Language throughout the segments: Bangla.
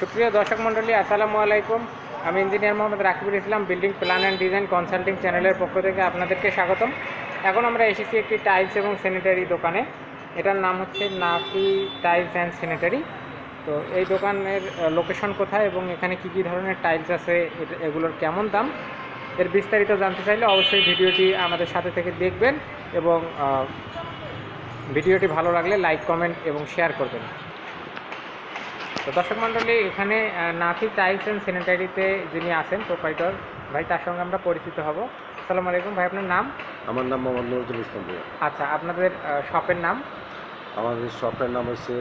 সুপ্রিয় দর্শক মণ্ডলী, আসসালামু আলাইকুম। আমি engineer Mohammad Rakibul Islam, building plan and design consulting চ্যানেলের পক্ষ থেকে আপনাদেরকে স্বাগতম। এখন আমরা এসেছি একটি টাইলস এবং স্যানিটারি দোকানে। এটার নাম হচ্ছে নাফি টাইলস অ্যান্ড স্যানিটারি তো এই দোকানের লোকেশন কোথায় এবং এখানে কী কী ধরনের টাইলস আছে এগুলোর কেমন দাম? এর বিস্তারিত জানতে চাইলে অবশ্যই ভিডিওটি আমাদের সাথে থেকে দেখবেন এবং ভিডিওটি ভালো লাগলে লাইক, কমেন্ট এবং শেয়ার করবেন। তো দর্শক মণ্ডলী এখানে নাফি টাইলস অ্যান্ড স্যানিটারিতে যিনি আছেন প্রোপাইটর ভাই তার সঙ্গে আমরা পরিচিত হব। আসসালামু আলাইকুম ভাই আপনার নাম? আমার নাম মোহাম্মদ নজরুল ইসলাম ভূঁইয়া। আচ্ছা আপনাদের শপের নাম? আমাদের শপের নাম হচ্ছে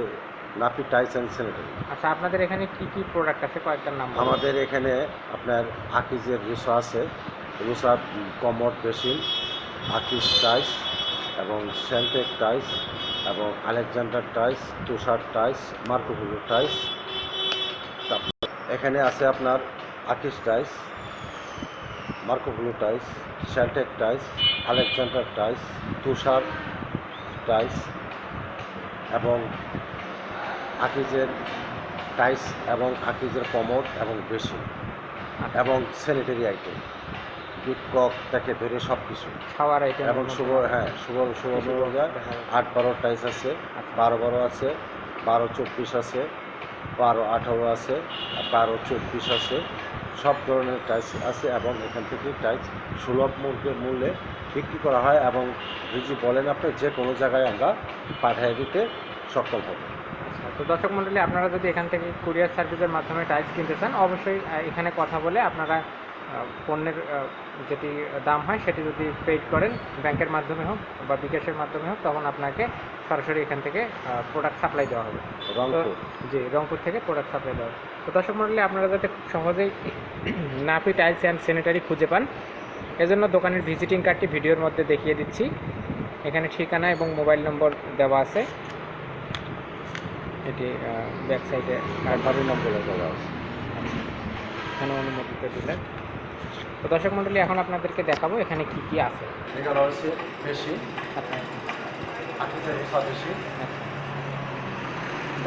নাফি টাইস অ্যান্ড স্যানিটারি। আচ্ছা আপনাদের এখানে কি কি প্রোডাক্ট আছে? কয়েকটার নাম আমাদের এখানে আপনার আকিজের রুসা আছে রুসা কমর বেসিন আকিজ টাইস এবং সেন্টেক টাইস এবং আলেকজান্ডার টাইস, তুষার টাইস মার্কোগুলো টাইস। এখানে আছে আপনার আকিজ টাইস মার্কোগুলো টাইস সেন্টেক টাইস, আলেকজান্ডার টাইস, তুষার টাইস এবং আকিজের টাইস এবং আকিজের কমোড এবং বেশি এবং স্যানিটারি আইটেম। বিটকক থেকে ধরে সব কিছু খাওয়ার আইটেম এবং শুভ হ্যাঁ শুভ শুভ মঙ্গলবার আট বারো টাইস আছে আচ্ছা। বারো বারো আছে বারো চব্বিশ আছে বারো আঠারো আছে বারো চব্বিশ আছে। সব ধরনের টাইস আছে এবং এখান থেকে টাইস সুলভ মূল্যে মূল্যে বিক্রি করা হয় এবং যদি বলেন আপনি যে কোনো জায়গায় আমরা পাঠিয়ে দিতে সক্ষম হব। আচ্ছা, তো দর্শক মণ্ডলী আপনারা যদি এখান থেকে কুরিয়ার সার্ভিসের মাধ্যমে টাইলস কিনতে চান অবশ্যই এখানে কথা বলে আপনারা পণ্যের যেটি দাম হয় সেটি যদি পেড করেন ব্যাংকের মাধ্যমে হোক বা বিকাশের মাধ্যমে হোক তখন আপনাকে সরাসরি এখান থেকে প্রোডাক্ট সাপ্লাই দেওয়া হবে। রংপুর? জি রংপুর থেকে প্রোডাক্ট সাপ্লাই দেওয়া হবে। তো দর্শক মণ্ডলী আপনারা যাতে খুব সহজেই নাপি টাইলস অ্যান্ড স্যানিটারি খুঁজে পান এজন্য দোকানের ভিজিটিং কার্ডটি ভিডিওর মধ্যে দেখিয়ে দিচ্ছি। এখানে ঠিকানা এবং মোবাইল নম্বর দেওয়া আছে। এটি ব্যাক সাইডে কারবারি নম্বরে দেওয়া আছে। এখানে অনুমোদিত ডিলার তো দর্শক মণ্ডলী এখন আপনাদেরকে দেখাবো এখানে কি কি আছে। হচ্ছে বেশি। আচ্ছা। আকিজের বেশি আচ্ছা।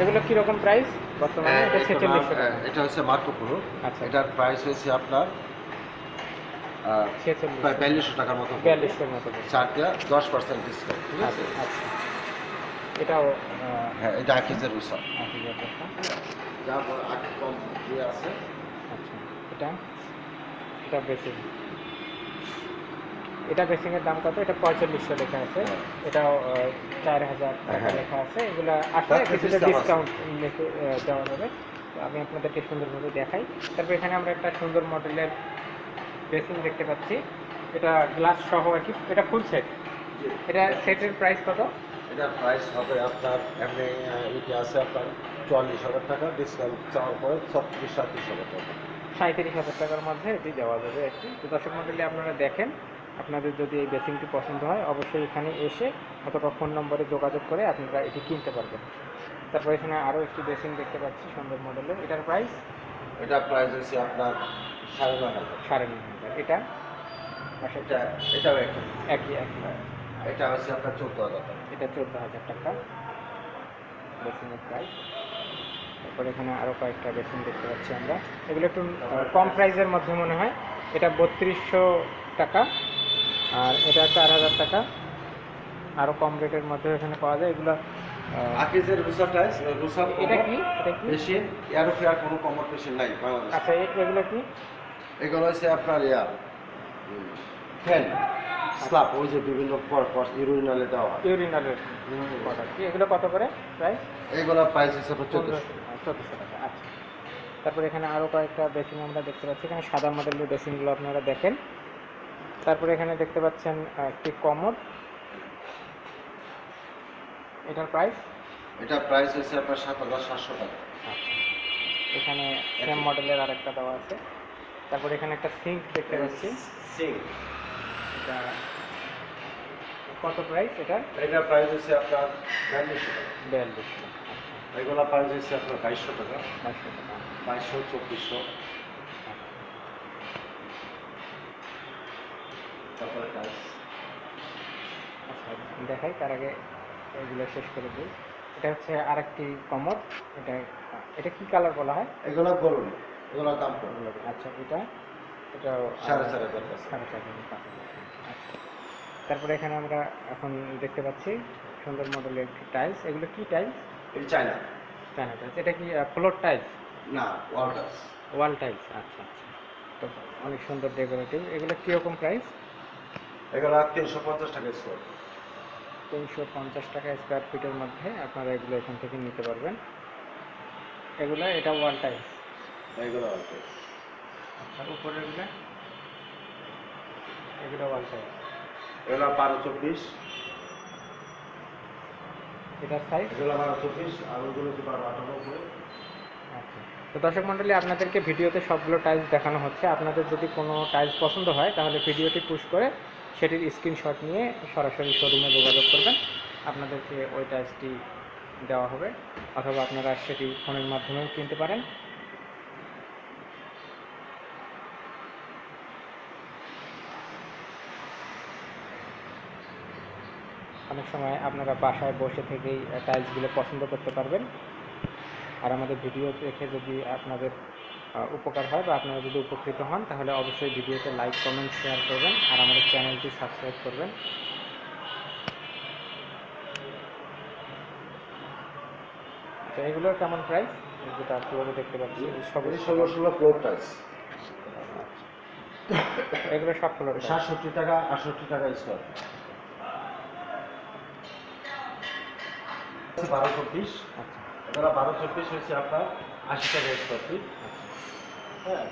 এগুলো কীরকম প্রাইস বর্তমানে এটা ছেচল্লিশশো টাকা। এটা হচ্ছে মার্কোপুরো। আচ্ছা। এটার প্রাইস হয়েছে আপনার প্রায় বিয়াল্লিশশো টাকার মতো। বিয়াল্লিশশোর মতো। চারটা দশ পার্সেন্ট ডিসকাউন্ট ঠিক আছে? আচ্ছা আচ্ছা। এটাও হ্যাঁ এটা আকিজের টাকা তারপর আকি কম আছে। আচ্ছা এটা? এটা বেসিং এটা বেসিংয়ের দাম কত? এটা পঁয়তাল্লিশশো লেখা আছে। হ্যাঁ। আহ, চার হাজার টাকা হ্যাঁ। লেখা আছে। এগুলো আসলে কিছুটা ডিসকাউন্ট দেওয়া যাবে। আমি আপনাদেরকে সুন্দরভাবে দেখাই। তারপর এখানে আমরা একটা সুন্দর মডেলের বেসিং দেখতে পাচ্ছি। এটা গ্লাস সহ আর কি। এটা ফুল সেট এটা সেটের প্রাইস কত? এটার প্রাইস হবে আপনার এমনি এটা আছে আপনার চুয়াল্লিশ হাজার টাকা ডিসকাউন্ট চাওয়ার পরে ছত্রিশ সাতত্রিশ হাজার টাকা। সাঁত্রিশ হাজার টাকার মধ্যে এটি দেওয়া যাবে কি তো দর্শক মন্ডলী আপনারা দেখেন আপনাদের যদি এই বেসিংটি পছন্দ হয় অবশ্যই এখানে এসে অথবা ফোন নম্বরে যোগাযোগ করে আপনারা এটি কিনতে পারবেন। তারপর এখানে আরও একটি বেসিং দেখতে পাচ্ছি সুন্দর মডেলের। এটার প্রাইস এটার প্রাইস হচ্ছে আপনার সাড়ে নয় হাজার। সাড়ে নয় হাজার। এটা? এটা এটাও একই। একই একই। এটা হচ্ছে আপনার চোদ্দ হাজার টাকা। এটা চোদ্দ হাজার টাকা। বেসিংয়ের প্রাইস তারপর এখানে আরও কয়েকটা বেসিং দেখতে পাচ্ছি আমরা। এগুলো একটু কম প্রাইসের মধ্যে মনে হয়। এটা বত্রিশশো টাকা। আর এটা চার হাজার টাকা। আরও কম রেটের মধ্যে এখানে পাওয়া যায়। এগুলো আকিজের রুসা টাইস রুসা এটা কি? এটা কি? মেশিন উপরে আর কোনো কমর মেশিন নাই বাংলাদেশে। আচ্ছা এগুলো কি? এগুলো হচ্ছে আপনার ইয়া ফ্যান স্ল্যাব ওই যে বিভিন্ন ইউরিনালে দেওয়া হয়। ইউরিনালের এগুলো কত করে প্রাইস? এইগুলো প্রাইস হিসেবে চোদ্দ চোদ্দোশো। টাকা আচ্ছা। তারপর এখানে আরও কয়েকটা বেসিন আমরা দেখতে পাচ্ছি। এখানে সাদা মডেলের বেসিংগুলো আপনারা দেখেন। তারপরে এখানে দেখতে পাচ্ছেন একটি কমোড। এটার প্রাইস এটা প্রাইস হচ্ছে আপনার সাত হাজার সাতশো টাকা। আচ্ছা। এখানে সেম মডেলের আরেকটা দেওয়া আছে। তারপরে এখানে একটা সিঙ্ক দেখতে পাচ্ছি। সিং এটা কত প্রাইস এটা এটা প্রাইস হচ্ছে আপনার বিয়াল্লিশশো টাকা। বিয়াল্লিশশো এগুলো প্রাইস হচ্ছে আপনার বাইশশো টাকা। বাইশশো টাকা। বাইশশো চব্বিশশো। তারপরে টাইস আচ্ছা দেখাই তার আগে এগুলো শেষ করে দিই। এটা হচ্ছে আরেকটি কমর। এটা এটা কি কালার বলা হয়? এগুলো বলুন এগুলো দাম আচ্ছা এটা এটা সাড়ে চার হাজার টাকা। সাড়ে চার হাজার আচ্ছা তারপরে এখানে আমরা এখন দেখতে পাচ্ছি সুন্দর মডেলের একটি টাইলস। এগুলো কি টাইলস? চায়না। China tiles. এটা কি ফ্লোর টাইলস? না ওয়াল্টাস ওয়াল টাইলস আচ্ছা আচ্ছা। তো অনেক সুন্দর ডেকোরেটিভ। এগুলো কীরকম প্রাইস? এগুলো তিনশো পঞ্চাশ টাকা স্কোয়ার তিনশো পঞ্চাশ টাকা স্কোয়ার ফিটের মধ্যে আপনারা এগুলো এখান থেকে নিতে পারবেন। এগুলো এটা ওয়াল টাইলস? এগুলো ওয়াল্টাস আচ্ছা উপরে এগুলো? এগুলো ওয়াল টাইলস। এগুলো বারো চব্বিশ। এটার সাইজ এগুলো বারো চব্বিশ আর ওগুলো বারো আচ্ছা। তো দর্শক মণ্ডলী আপনাদেরকে ভিডিওতে সবগুলো টাইলস দেখানো হচ্ছে। আপনাদের যদি কোনো টাইলস পছন্দ হয় তাহলে ভিডিওটি পুশ করে সেটির স্ক্রিনশট নিয়ে সরাসরি শোরুমে যোগাযোগ করবেন। আপনাদেরকে ওই টাইলসটি দেওয়া হবে অথবা আপনারা সেটি ফোনের মাধ্যমেও কিনতে পারেন। অনেক সময় আপনারা বাসায় বসে থেকেই টাইলসগুলো পছন্দ করতে পারবেন। আর আমাদের ভিডিও দেখে যদি আপনাদের উপকার হয় বা আপনারা যদি উপকৃত হন তাহলে অবশ্যই ভিডিওতে লাইক কমেন্ট শেয়ার করবেন আর আমাদের চ্যানেলটি সাবস্ক্রাইব করবেন। আচ্ছা এগুলোর কেমন প্রাইস যেটা কীভাবে দেখতে পাচ্ছি সবই ষোলো ষোলো ফ্লোর টাইস এগুলো সব ফ্লোর সাতষট্টি টাকা আটষট্টি টাকা স্কোয়ার বারো চব্বিশ আচ্ছা। বারো চব্বিশ হয়েছে আপনার আশি টাকা স্কোয়ার ফিট আচ্ছা। হ্যাঁ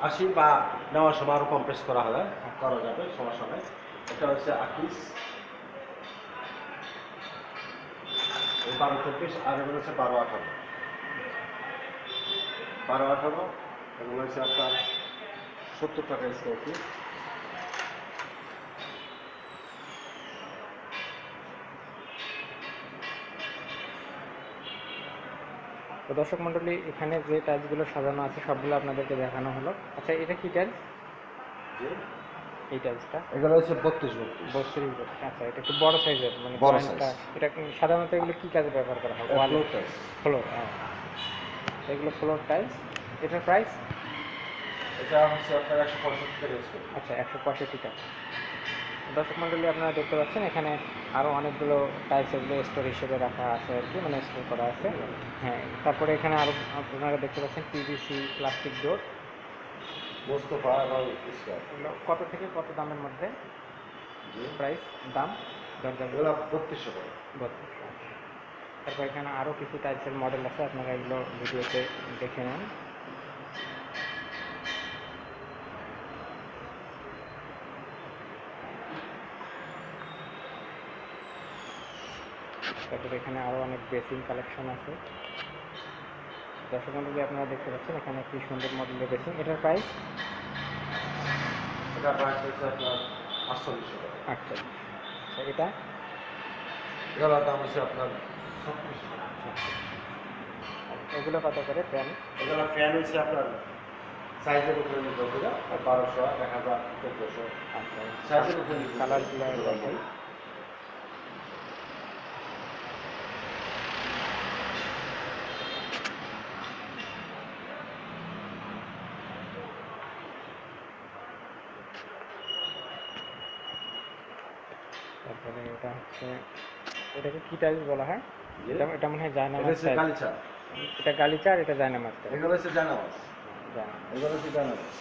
আশি বা নেওয়ার সময় আরও কম্প্রেস করা হবে করা যাবে সমস্যা নেই। এটা হচ্ছে আকিস। বারো চব্বিশ আর এগুলো হচ্ছে বারো আঠারো। বারো আঠারো এগুলো হচ্ছে আপনার সত্তর টাকা স্কোয়ার ফিট তো দর্শক মণ্ডলী এখানে যে টাইলসগুলো সাজানো আছে সবগুলো আপনাদেরকে দেখানো হলো। আচ্ছা এটা কি টাইলস? এই টাইলসটা? এগুলো হচ্ছে বত্রিশ বত্রিশ। আচ্ছা এটা একটু বড় সাইজের মানে বড় এটা সাধারণত এগুলো কি কাজে ব্যবহার করা হয়? ওয়াল ফ্লোর হ্যাঁ। এগুলো ফ্লোর টাইলস এটার প্রাইস এটা হচ্ছে আপনার একশো পঁয়ষট্টি টাকা আচ্ছা একশো পঁয়ষট্টি টাকা। দর্শক মণ্ডলী আপনারা দেখতে পাচ্ছেন এখানে আরও অনেকগুলো টাইলস এগুলো স্টোর হিসেবে রাখা আছে আর কি মানে স্টোর করা আছে। হ্যাঁ তারপরে এখানে আরও আপনারা দেখতে পাচ্ছেন পিভিসি প্লাস্টিক ডোর কত থেকে কত দামের মধ্যে? প্রাইস দাম দরজা এগুলো বত্রিশশো টাকা। বত্রিশ তারপর এখানে আরও কিছু টাইপসের মডেল আছে আপনারা এগুলো ভিডিওতে দেখে নেন। তারপরে এখানে আরও অনেক বেসিন কালেকশন আছে। দর্শক মন্ডলী আপনারা দেখতে পাচ্ছেন এখানে একটি সুন্দর মডেলের বেসিন। এটার প্রাইস এটা প্রাইস হচ্ছে আপনার আটচল্লিশশো টাকা। আচ্ছা। আচ্ছা এটা? এগুলোর দাম হচ্ছে আপনার টাকা। এগুলো কত করে প্যান? এগুলো ফ্যান হচ্ছে আপনার সাইজের উপরে নির্ভর করে বারোশো এক হাজার চোদ্দোশো। আচ্ছা। সাইজের উপরে নির্ভর করে। কালারগুলো তারপরে এটা হচ্ছে এটাকে কি টাইলস বলা হয়? এটা এটা মনে হয় এটা জায়নামাজ কালিচা এটা গালিচার এটা জায়নামাজ এগুলো হচ্ছে জায়নামাজ। এগুলো হচ্ছে জানাবাস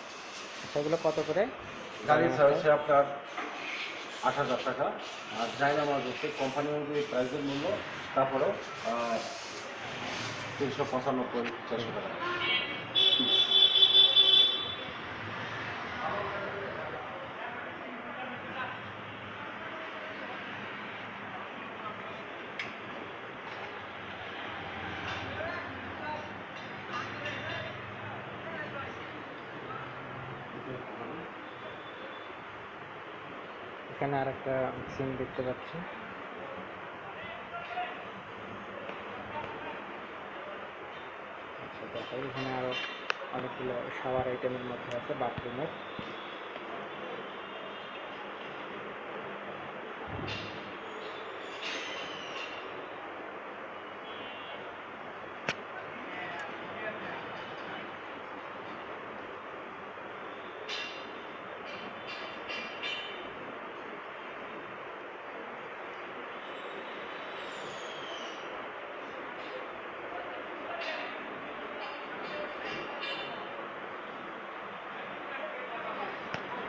সেগুলো কত করে? গালিচা হচ্ছে আপনার আট হাজার টাকা আর জায়নামাজ হচ্ছে কোম্পানি অনুযায়ী প্রাইসের মূল্য তারপরে তিনশো পঁচানব্বই চারশো টাকা। এখানে আর একটা সিম দেখতে পাচ্ছি। আচ্ছা দেখাই, এখানে আরও অনেকগুলো শাওয়ার আইটেমের মধ্যে আছে বাথরুমের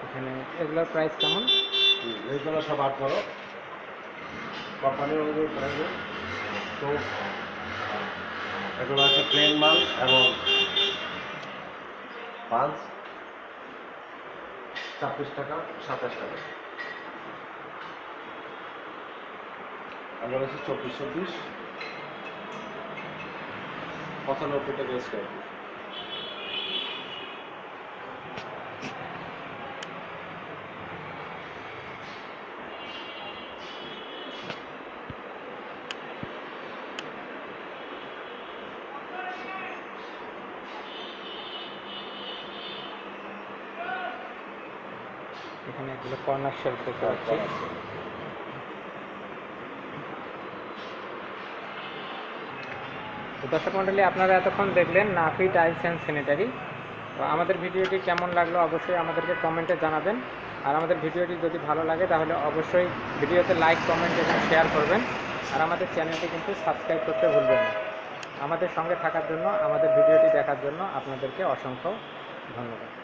এখানে এগুলোর প্রাইস কেমন? এইগুলো সব আট করো কোম্পানি অনুযায়ী প্রাইসে তো, এগুলো আছে প্লেন মাল এবং পাঁচ, ছাব্বিশ টাকা, সাতাশ টাকা। এগুলো আছে চব্বিশ চব্বিশ পঁচানব্বই টাকা স্কোয়ার ফিট। এখানে এগুলো কর্নার শেলফ দেখতে তো দর্শক মণ্ডলী আপনারা এতক্ষণ দেখলেন নাফি টাইলস অ্যান্ড স্যানিটারি। তো আমাদের ভিডিওটি কেমন লাগল অবশ্যই আমাদেরকে কমেন্টে জানাবেন। আর আমাদের ভিডিওটি যদি ভালো লাগে, তাহলে অবশ্যই ভিডিওতে লাইক, কমেন্ট এবং শেয়ার করবেন। আর আমাদের চ্যানেলটি কিন্তু সাবস্ক্রাইব করতে ভুলবেন না। আমাদের সঙ্গে থাকার জন্য, আমাদের ভিডিওটি দেখার জন্য আপনাদেরকে অসংখ্য ধন্যবাদ।